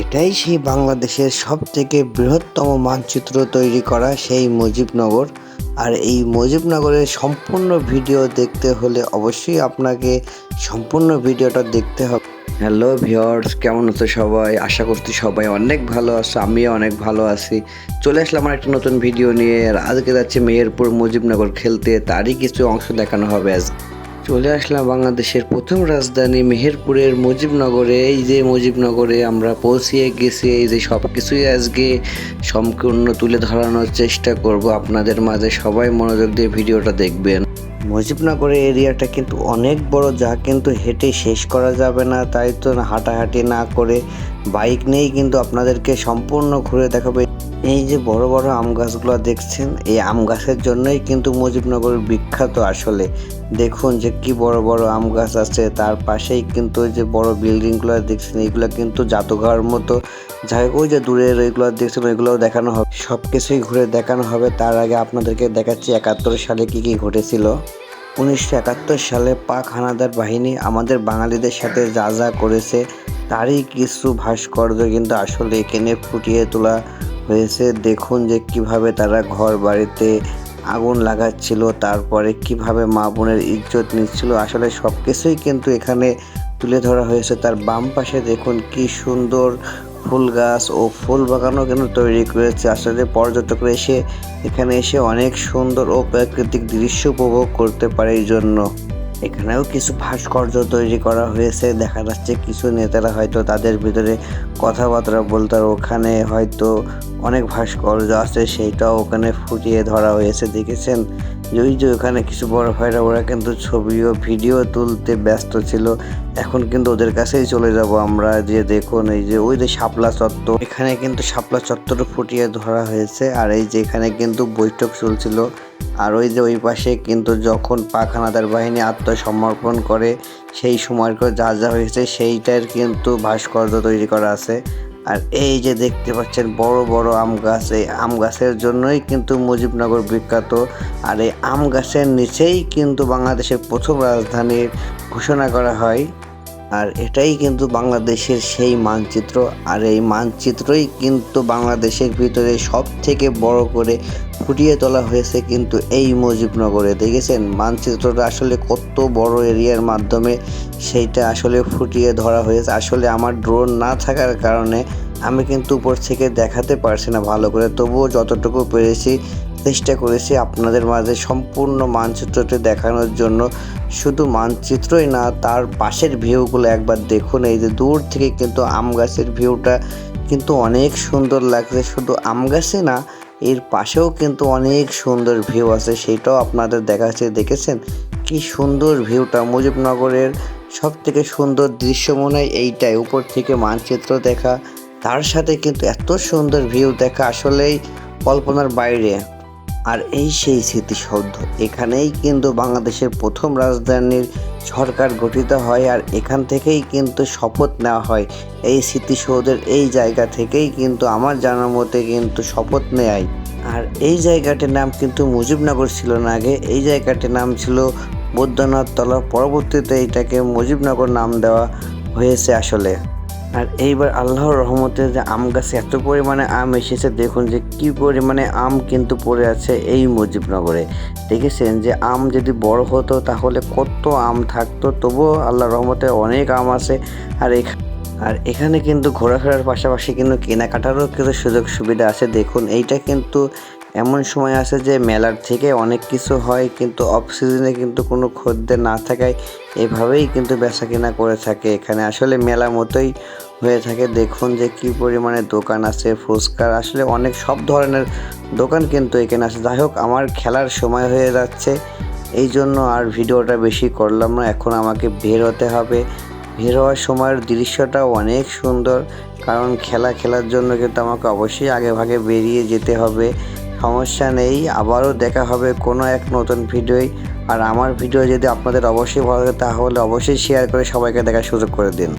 এটাই সেই বাংলাদেশের সব থেকে বৃহত্তম মানচিত্র তৈরি করা সেই মুজিবনগর। আর এই মুজিবনগরের সম্পূর্ণ ভিডিও দেখতে হলে অবশ্যই আপনাকে সম্পূর্ণ ভিডিওটা দেখতে হবে। হ্যালো ভিওর্স কেমন আছো সবাই? আশা করছি সবাই অনেক ভালো আছো, আমিও অনেক ভালো আছি। চলে আসলাম আমার একটা নতুন ভিডিও নিয়ে, আর আজকে যাচ্ছে মেহেরপুর মুজিবনগর খেলতে, তারই কিছু অংশ দেখানো হবে আজ চলে আসলাম বাংলাদেশের প্রথম রাজধানী মেহেরপুরের মুজিবনগরে। এই যে মুজিবনগরে আমরা পৌঁছিয়ে গেছি, এই যে সব কিছুই আজকে সম্পূর্ণ তুলে ধরানোর চেষ্টা করব। আপনাদের মাঝে সবাই মনোযোগ দিয়ে ভিডিওটা দেখবেন। মুজিবনগরের এরিয়াটা কিন্তু অনেক বড়, যা কিন্তু হেঁটে শেষ করা যাবে না। তাই তো হাঁটাহাঁটি না করে বাইক নিয়েই কিন্তু আপনাদেরকে সম্পূর্ণ ঘুরে দেখাবে। এই যে বড় বড় আম গাছগুলো দেখছেন, এই আম গাছের জন্যই কিন্তু মুজিবনগর বিখ্যাত আসলে। দেখুন যে কি বড় বড় আম গাছ আছে, তার পাশেই কিন্তু ওই যে বড় বিল্ডিংগুলো দেখছেন এইগুলো কিন্তু জাদুঘর মতো। যাই ওই যে দূরের ওইগুলো দেখছেন ওইগুলোও দেখানো হবে। সব কিছুই ঘুরে দেখানো হবে, তার আগে আপনাদেরকে দেখাচ্ছি একাত্তর সালে কি কি ঘটেছিল। উনিশশো একাত্তর সালে পাক হানাদার বাহিনী আমাদের বাঙালিদের সাথে যা যা করেছে, তারই কিছু ভাস্কর্য কিন্তু আসলে এখানে ফুটিয়ে তোলা হয়েছে। দেখুন যে কীভাবে তারা ঘর বাড়িতে আগুন লাগাচ্ছিল, তারপরে কীভাবে মা বোনের ইজ্জত নিচ্ছিল। আসলে সব কিছুই কিন্তু এখানে তুলে ধরা হয়েছে। তার বাম পাশে দেখুন কি সুন্দর ফুল গাছ ও ফুল বাগানও কিন্তু তৈরি করেছে। আসলে পর্যটকরা এসে, এখানে এসে অনেক সুন্দর ও প্রাকৃতিক দৃশ্য উপভোগ করতে পারে এই জন্য। এখানেও কিছু ভাস্কর্য তৈরি করা হয়েছে। দেখা যাচ্ছে কিছু নেতারা হয়তো তাদের ভিতরে কথাবার্তা বলতে ওখানে হয়তো অনেক ভাস্কর্য আছে, সেইটাও ওখানে ফুটিয়ে ধরা হয়েছে, দেখেছেন? ওই যে ওখানে কিছু বড় ভাইরা, ওরা কিন্তু ছবি ও ভিডিও তুলতে ব্যস্ত ছিল। এখন কিন্তু ওদের কাছেই চলে যাব আমরা, যে দেখুন এই যে, ওই যে শাপলা চত্বর। এখানে কিন্তু শাপলা চত্বর ফুটিয়ে ধরা হয়েছে, আর এই যে এখানে কিন্তু বৈঠক চলছিল। আর ওই যে ওই পাশে কিন্তু যখন পাক হানাদার বাহিনী আত্মসমর্পণ করে, সেই সময় যা যা হয়েছে, সেইটার কিন্তু ভাস্কর্য তৈরি করা আছে। আর এই যে দেখতে পাচ্ছেন বড় বড় আম গাছ, এই আম গাছের জন্যই কিন্তু মুজিবনগর বিখ্যাত। আর এই আম গাছের নিচেই কিন্তু বাংলাদেশের প্রথম রাজধানীর ঘোষণা করা হয়। আর এটাই কিন্তু বাংলাদেশের সেই মানচিত্র। আর এই মানচিত্রই কিন্তু বাংলাদেশের ভিতরে সব থেকে বড় করে ফুটিয়ে তোলা হয়েছে কিন্তু এই মুজিবনগরে। দেখেছেন? মানচিত্রটা আসলে কত বড় এরিয়ার মাধ্যমে সেইটা আসলে ফুটিয়ে ধরা হয়েছে। আসলে আমার ড্রোন না থাকার কারণে আমি কিন্তু উপর থেকে দেখাতে পারছি না ভালো করে। তবুও যতটুকু পেরেছি, চেষ্টা করেছি আপনাদের মাঝে সম্পূর্ণ মানচিত্রটি দেখানোর জন্য। শুধু মানচিত্রই না, তার পাশের ভিউগুলো একবার দেখুন। এই যে দূর থেকে কিন্তু আম গাছের ভিউটা কিন্তু অনেক সুন্দর লাগছে। শুধু আম গাছে না, এর পাশেও কিন্তু অনেক সুন্দর ভিউ আছে, সেটাও আপনাদের দেখাচ্ছে। দেখেছেন? কি সুন্দর ভিউটা মুজিবনগরের সব থেকে সুন্দর দৃশ্য মনে হয় এইটাই। উপর থেকে মানচিত্র দেখা তার সাথে কিন্তু এত সুন্দর ভিউ দেখা আসলেই কল্পনার বাইরে। আর এই সেই স্মৃতিসৌধ, এখানেই কিন্তু বাংলাদেশের প্রথম রাজধানীর সরকার গঠিত হয় আর এখান থেকেই কিন্তু শপথ নেওয়া হয়। এই স্মৃতিসৌধের এই জায়গা থেকেই কিন্তু আমার জানার মতে কিন্তু শপথ নেয় আর এই জায়গাটির নাম কিন্তু মুজিবনগর ছিল না আগে, এই জায়গাটির নাম ছিল বৈদ্যনাথ তলা পরবর্তীতে এটাকে মুজিবনগর নাম দেওয়া হয়েছে আসলে। আর এইবার আল্লাহর রহমতে যে আম গাছে এত পরিমাণে আম এসেছে, দেখুন যে কি পরিমাণে আম কিন্তু পড়ে আছে এই মুজিবনগরে। দেখেছেন যে আম যদি বড় হতো তাহলে কত আম থাকতো, তবুও আল্লাহর রহমতে অনেক আম আছে। আর আর এখানে কিন্তু ঘোরাফেরার পাশাপাশি কিন্তু কেনাকাটারও কিন্তু সুযোগ সুবিধা আছে। দেখুন, এইটা কিন্তু এমন সময় আছে যে মেলার থেকে অনেক কিছু হয়, কিন্তু অফ সিজনে কিন্তু কোনো খদ্দের না থাকায় এভাবেই কিন্তু বেচা কেনা করে থাকে। এখানে আসলে মেলা মতোই হয়ে থাকে। দেখুন যে কি পরিমাণে দোকান আছে, ফুচকার আসলে অনেক সব ধরনের দোকান কিন্তু এখানে আছে। যাই হোক, আমার খেলার সময় হয়ে যাচ্ছে, এই জন্য আর ভিডিওটা বেশি করলাম না। এখন আমাকে বের হতে হবে। বের হওয়ার সময়ের দৃশ্যটা অনেক সুন্দর, কারণ খেলা খেলার জন্য কিন্তু আমাকে অবশ্যই আগে ভাগে বেরিয়ে যেতে হবে। সমস্যা নেই, আবারও দেখা হবে কোনো এক নতুন ভিডিওই আর আমার ভিডিও যদি আপনাদের অবশ্যই ভালো লাগে, তাহলে অবশ্যই শেয়ার করে সবাইকে দেখার সুযোগ করে দিন।